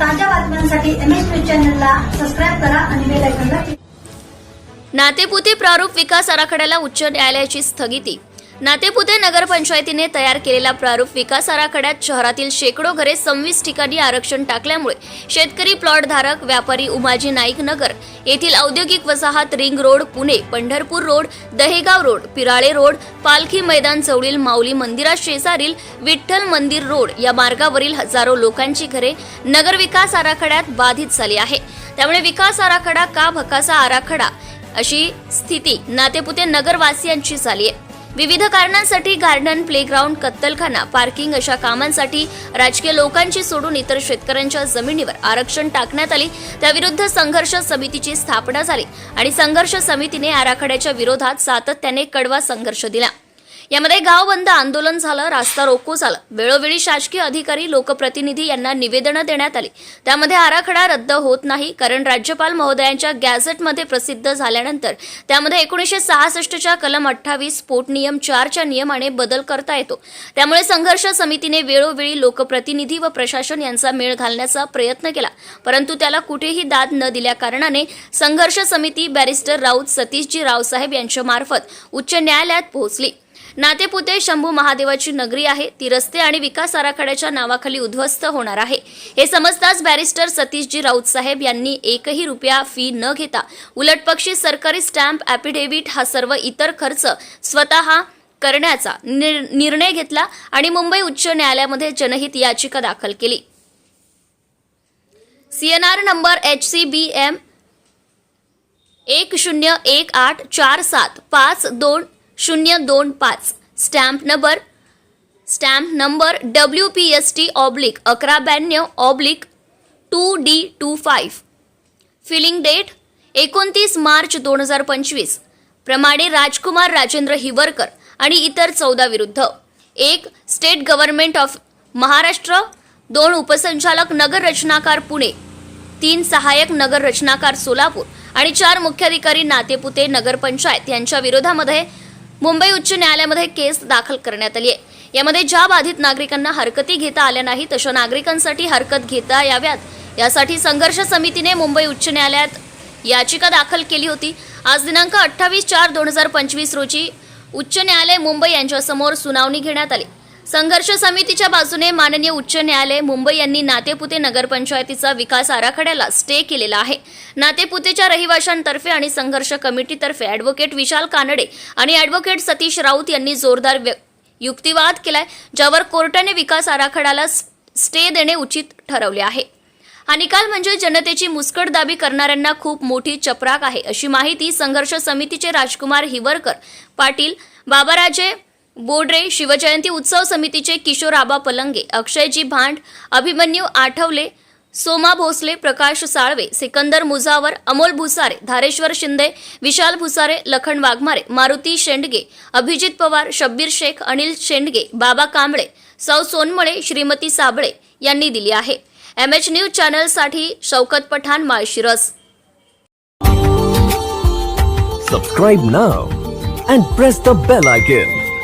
ताज्या बातम्यांसाठी M S news चॅनलला सबस्क्राईब करा आणि बेल आयकॉनला क्लिक नातेपुते प्रारूप विकास आराखड्याला उच्च न्यायालयाची स्थगिती. नातेपुते नगरपंचायतीने तयार केलेला प्रारूप विकास आराखड्यात शहरातील शेकडो घरे सव्वीस ठिकाणी आरक्षण टाकल्यामुळे शेतकरी प्लॉट धारक व्यापारी उमाजी नाईक नगर येथील औद्योगिक वसाहत ring road Pune Pandharpur road Dahegaon road Pirale road पालखी मैदान चौळील माऊली मंदिरा शेजारील विठ्ठल मंदिर रोड या मार्गावरील हजारो लोकांची घरे नगर विकास आराखड्यात बाधित झाली आहे. त्यामुळे विकास आराखडा का भकासा आराखडा अशी स्थिती नातेपुते नगरवासियांची झाली आहे. विविध कारणांसाठी गार्डन प्लेग्राऊंड कत्तलखाना पार्किंग अशा कामांसाठी राजकीय लोकांची सोडून इतर शेतकऱ्यांच्या जमिनीवर आरक्षण टाकण्यात आली. त्याविरुद्ध संघर्ष समितीची स्थापना झाली आणि संघर्ष समितीने आराखड्याच्या विरोधात सातत्याने कडवा संघर्ष दिला. यामध्ये गाव बंद आंदोलन झालं रास्ता रोको झाला. वेळोवेळी शासकीय अधिकारी लोकप्रतिनिधी यांना निवेदनं देण्यात आली. त्यामध्ये आराखडा रद्द होत नाही कारण राज्यपाल महोदयांच्या गॅझेटमध्ये प्रसिद्ध झाल्यानंतर त्यामध्ये एकोणीसशे सहासष्टच्या कलम अठ्ठावीस स्फोट नियम चारच्या नियमाने बदल करता येतो. त्यामुळे संघर्ष समितीने वेळोवेळी लोकप्रतिनिधी व प्रशासन यांचा मेळ घालण्याचा प्रयत्न केला. परंतु त्याला कुठेही दाद न दिल्या कारणाने संघर्ष समिती बॅरिस्टर राऊत सतीशजी रावसाहेब यांच्या मार्फत उच्च न्यायालयात पोहोचली. नातेपुते शंभू महादेवाची नगरी आहे. ती रस्ते आणि विकास आराखड्याच्या नावाखाली उद्ध्वस्त होणार आहे. हे समजताच बॅरिस्टर सतीशजी राऊत साहेब यांनी एकही रुपया फी न घेता उलटपक्षी सरकारी स्टॅम्प ॲफिडेव्हिट हा सर्व इतर खर्च स्वतः करण्याचा निर- निर्णय घेतला आणि मुंबई उच्च न्यायालयामध्ये जनहित याचिका दाखल केली. CNR number H C B M एक शून्य एक आठ चार सात पाच दोन शून्य दोन पाच. Stamp number. Stamp number W P S T oblique अकरा ब्याण्णव oblique two D two five filling date एकोणतीस मार्च दोन हजार पंचवीस. प्रमाणे राजकुमार राजेंद्र हिवरकर आणि इतर चौदा विरुद्ध. एक स्टेट गव्हर्नमेंट ऑफ महाराष्ट्र. दोन उपसंचालक नगर रचनाकार पुणे. तीन सहाय्यक नगर रचनाकार सोलापूर. आणि चार मुख्याधिकारी नातेपुते नगरपंचायत यांच्या विरोधामध्ये मुंबई उच्च न्यायालयामध्ये केस दाखल करण्यात आली आहे यामध्ये ज्या बाधित नागरिकांना हरकती घेता आल्या नाही तशा नागरिकांसाठी हरकत घेता याव्यात. यासाठी संघर्ष समितीने मुंबई उच्च न्यायालयात याचिका दाखल केली होती. आज दिनांक अठ्ठावीस चार दोन हजार पंचवीस रोजी उच्च न्यायालय मुंबई यांच्यासमोर सुनावणी घेण्यात आली. संघर्ष समितीच्या बाजूने माननीय उच्च न्यायालय मुंबई यांनी नातेपुते नगरपंचायतीचा विकास आराखड्याला स्टे केलेला आहे. नातेपुतेच्या रहिवाशांतर्फे आणि संघर्ष कमिटीतर्फे ॲडव्होकेट विशाल कानडे आणि ॲडव्होकेट सतीश राऊत यांनी जोरदार व्य- युक्तिवाद केलाय ज्यावर कोर्टाने विकास आराखड्याला स्टे देणे उचित ठरवले आहे. हा निकाल म्हणजे जनतेची मुस्कटदाबी करणाऱ्यांना खूप मोठी चपराक आहे अशी माहिती संघर्ष समितीचे राजकुमार हिवरकर पाटील बाबाराजे बोडरे शिवजयंती उत्सव समितीचे किशोर आबा पलंगे अक्षयजी भांड अभिमन्यू आठवले सोमा भोसले प्रकाश साळवे सिकंदर मुजावर अमोल भुसारे धारेश्वर शिंदे विशाल भुसारे लखन वाघमारे मारुती शेंडगे अभिजित पवार शब्बीर शेख अनिल शेंडगे बाबा कांबळे सौ सोनमळे श्रीमती साबळे यांनी दिली आहे. M H news चॅनलसाठी Shaukat Pathan Malshiras subscribe now and press the bell icon